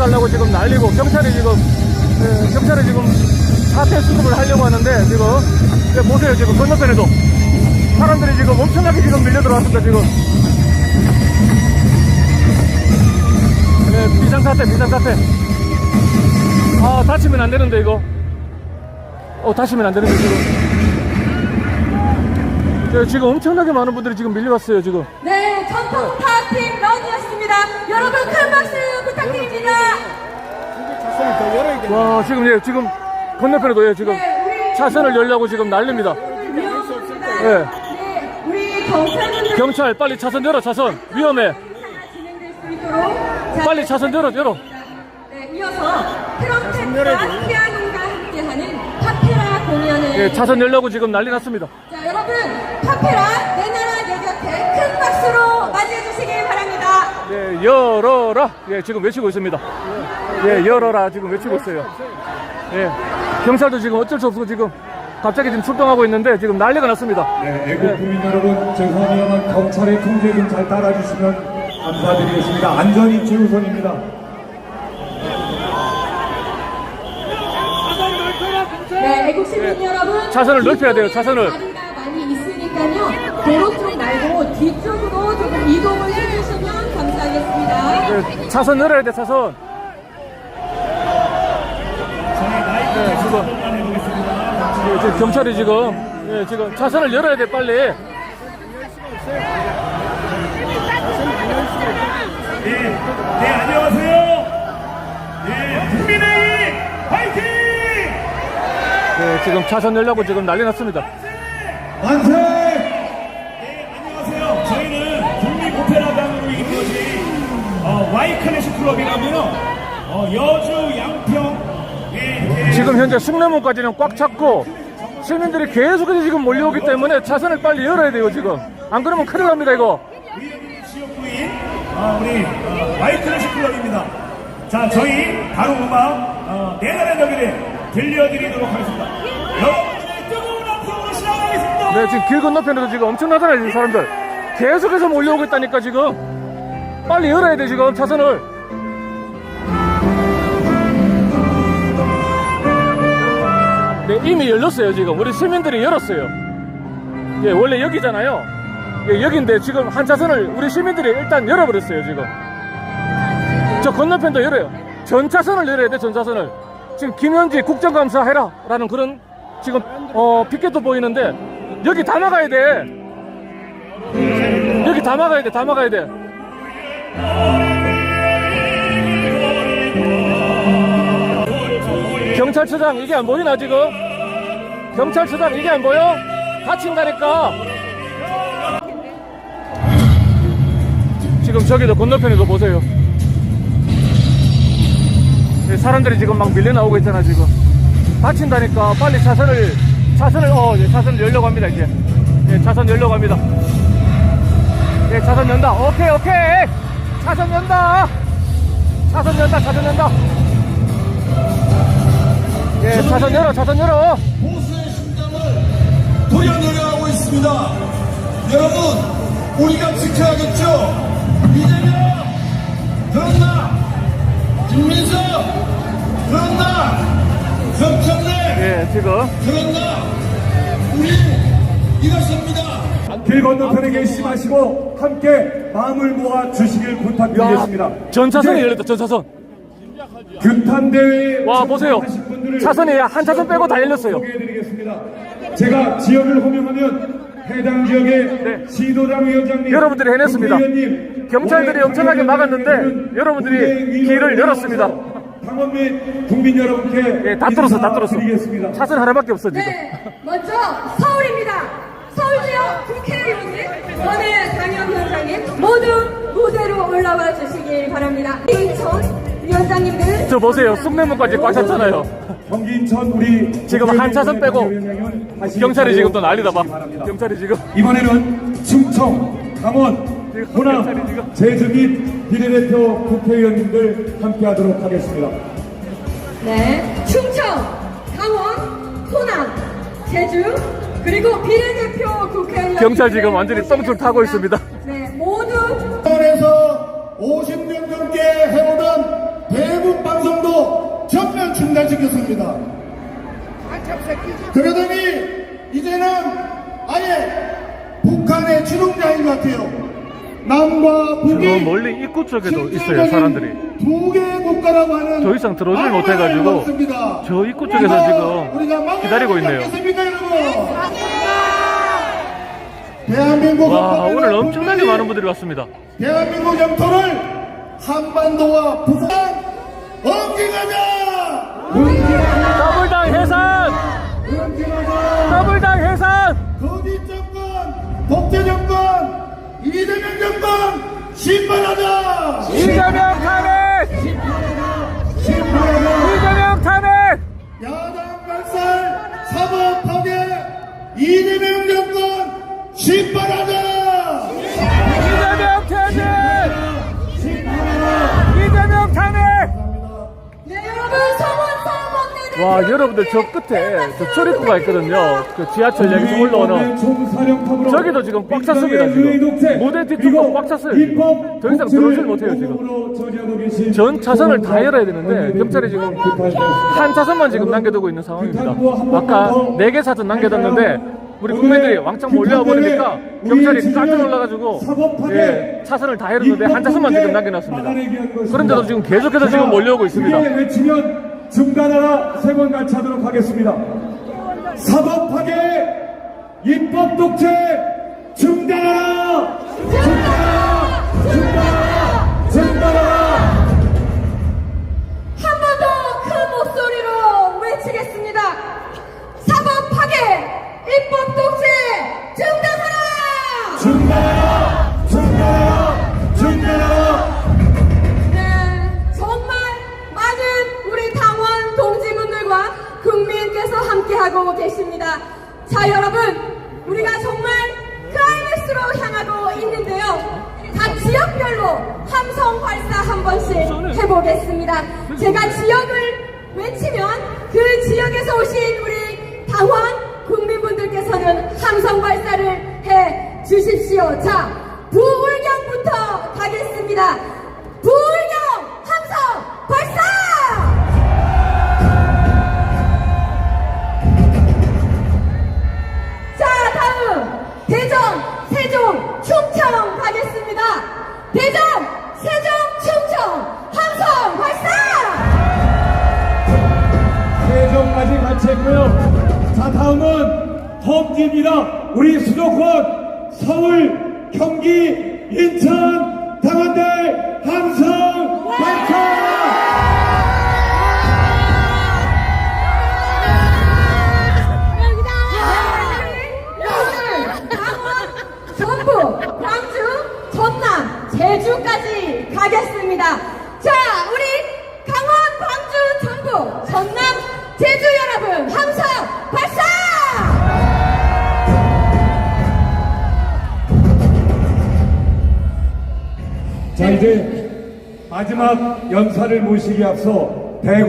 달라고 지금 난리고 경찰이 지금 예, 경찰이 지금 사태 수습을 하려고 하는데 지금 예, 보세요 지금 건너편에도. 사람들이 지금 엄청나게 지금 밀려 들어왔습니다 지금. 예, 비상사태 비상사태. 아 다치면 안 되는데 이거. 어 다치면 안 되는데 지금. 예, 지금 엄청나게 많은 분들이 지금 밀려왔어요 지금. 네, 전통 파팀 와 지금 예 지금 건너편에도 예 지금 차선을 열려고 지금 난립니다. 예. 경찰 빨리 차선 열어 차선 위험해 빨리 차선 열어 열어 네, 이어서 트럼펫과 피아노가 함께하는 파페라 공연을 예 차선 열려고 지금 난리 났습니다 자, 여러분 파페라 내 나라 내 곁에 큰 박수로 맞이해 바랍니다. 예 열어라 예 지금 외치고 있습니다 예 열어라 지금 외치고 있어요 예 경찰도 지금 어쩔 수 없고 지금 갑자기 지금 출동하고 있는데 지금 난리가 났습니다 네, 애국 국민 여러분, 죄송합니다만 경찰의 통제 좀 잘 따라주시면 감사드리겠습니다. 안전이 최우선입니다. 네, 애국 시민 여러분. 차선을 넓혀야 돼요, 차선을. 다리가 많이 있으니까요. 도로 쪽 말고 뒤쪽으로 조금 이동을 해주시면 예, 차선 열어야 돼 차선 네 지금 예, 지금 경찰이 지금 예 지금 차선을 열어야 돼 빨리 네, 안녕하세요. 네, 국민의힘 화이팅! 예 지금 차선 열려고 지금 난리 났습니다 만세! 어, 와이클래식 클럽이라고요. 어, 여주, 양평, 예, 이렇게 지금 현재 숭례문까지는 꽉 찼고 시민들이 계속해서 지금 몰려오기 때문에 차선을 빨리 열어야 돼요 지금 안 그러면 큰일 납니다 이거 지역구인 어, 우리 어, 와이클래식 클럽입니다. 자, 저희 바로 음악 어, 내년의 여기를 들려드리도록 하겠습니다. 여러분들의 뜨거운 함성으로 시작하겠습니다. 네 지금 길 건너편에도 지금 엄청나잖아요 지금 사람들 계속해서 몰려오고 있다니까 지금 빨리 열어야 돼 지금 차선을. 네 이미 열렸어요 지금. 우리 시민들이 열었어요. 예 원래 여기잖아요. 예 여기인데 지금 한 차선을 우리 시민들이 일단 열어버렸어요 지금. 저 건너편도 열어요. 전 차선을 열어야 돼 전 차선을. 지금 김현지 국정감사 해라 라는 그런 지금 어 피켓도 보이는데 여기 다 막아야 돼. 여기 다 막아야 돼 다 막아야 돼 경찰서장 이게 안 보이나 지금? 경찰서장 이게 안 보여? 다친다니까. 지금 저기도 건너편에도 보세요. 예, 사람들이 지금 막 밀려 나오고 있잖아 지금. 다친다니까. 빨리 차선을 차선을 어 예, 차선을 열려고 합니다 이제. 예, 차선 열려고 합니다. 예 차선 연다. 오케이 오케이 차선 연다 차선 연다 차선 연다 예 차선 열어 차선 열어 보수의 심장을 도려내려가고 있습니다. 여러분, 우리가 지켜야겠죠? 이재명, 그런다! 김민석, 그런다! 석천래, 예 지금 그런다! 우리 이것입니다. 길 건너편에 계시마시고 함께 마음을 모아 주시길 부탁드리겠습니다. 야 전차선이 열렸다 전차선 규탄 대회 와, 보세요. 차선이 한 차선 빼고 다 열렸어요. 소개해드리겠습니다. 제가 지역을 호명하면 해당 지역의 네. 시도당 위원장님, 여러분들이 해냈습니다. 국회의원님, 경찰들이 엄청나게 막았는데 여러분들이 국회의원 길을 열었습니다. 당원 및 국민 여러분께 예, 다 뚫었어 다 뚫었어 인사드리겠습니다. 차선 하나밖에 없어 지금 네, 먼저 지역 국회의원님, 원외 당협위원장님 모두 무대로 올라와 주시길 바랍니다. 인천 위원장님들. 저 보세요. 숭례문까지 꽉 찼잖아요. 경기 인천 우리 지금 한 차선 빼고 경찰이 지금 또 난리다 봐. 경찰이 지금. 이번에는 충청, 강원, 지금 호남, 경찰이 지금- 제주 및 비례대표 국회의원님들 함께하도록 하겠습니다. 네, 충청, 강원, 호남, 제주, 그리고 비례대표 국회의원 경찰 지금 완전히 똥줄 타고 있습니다. 네, 모두 서울에서 50년 넘게 해오던 대북 완전히 중단시켰습니다. 그러더니 이제는 아예 북한의 주동자인 것 같아요. 남과 북이 저 멀리 입구 쪽에도 있어요, 사람들이. 두 개의 국가라고 하는 더 이상 들어오질 아무 못해가지고 없습니다. 저 입구 쪽에서 지금 기다리고 있네요. 대한민국 와, 오늘 엄청나게 많은 분들이 왔습니다. 대한민국 영토를 한반도와 부산 엉기가자! 더블당 해산! 더블당 해산! 거짓 정권, 독재 정권, 이재명 정권 심판하자! 이재명 탄핵! 이재명 탄핵! 야당 발살, 사법 파괴, 이재명 정권 심판하자! 와, 여러분들 저 끝에 저 출입구가 있거든요. 그 지하철 여기서 올라오는 저기도 지금 꽉 찼습니다, 지금. 무대 뒤쪽도 꽉 찼어요, 지금. 더 이상 들어오질 못해요, 지금. 전 차선을 다 열어야 되는데 경찰이 지금 한 차선만 지금 남겨두고 있는 상황입니다. 아까 네 개 차선 남겨뒀는데 우리 국민들이 왕창 몰려와 버리니까 경찰이 깜짝 놀라가지고 예, 차선을 다 열었는데 한 차선만 지금 남겨놨습니다. 그런데도 지금 계속해서 지금 몰려오고 있습니다. 중단하라 세번 같이 하도록 하겠습니다. 사법 파괴, 입법 독재 하고 계십니다. 자, 여러분, 우리가 정말 클라이맥스로 향하고 있는데요. 각 지역별로 함성 발사 한 번씩 해보겠습니다. 제가 지역을 외치면 그 지역에서 오신 우리 당원 국민분들께서는 함성 발사를 해 주십시오. 자, 부울경부터 가겠습니다. 했고요. 자, 다음은 험지입니다. 우리 수도권 서울, 경기, 인천, 당원들 함성 발사! 이제 마지막 연사를 모시기 앞서 대구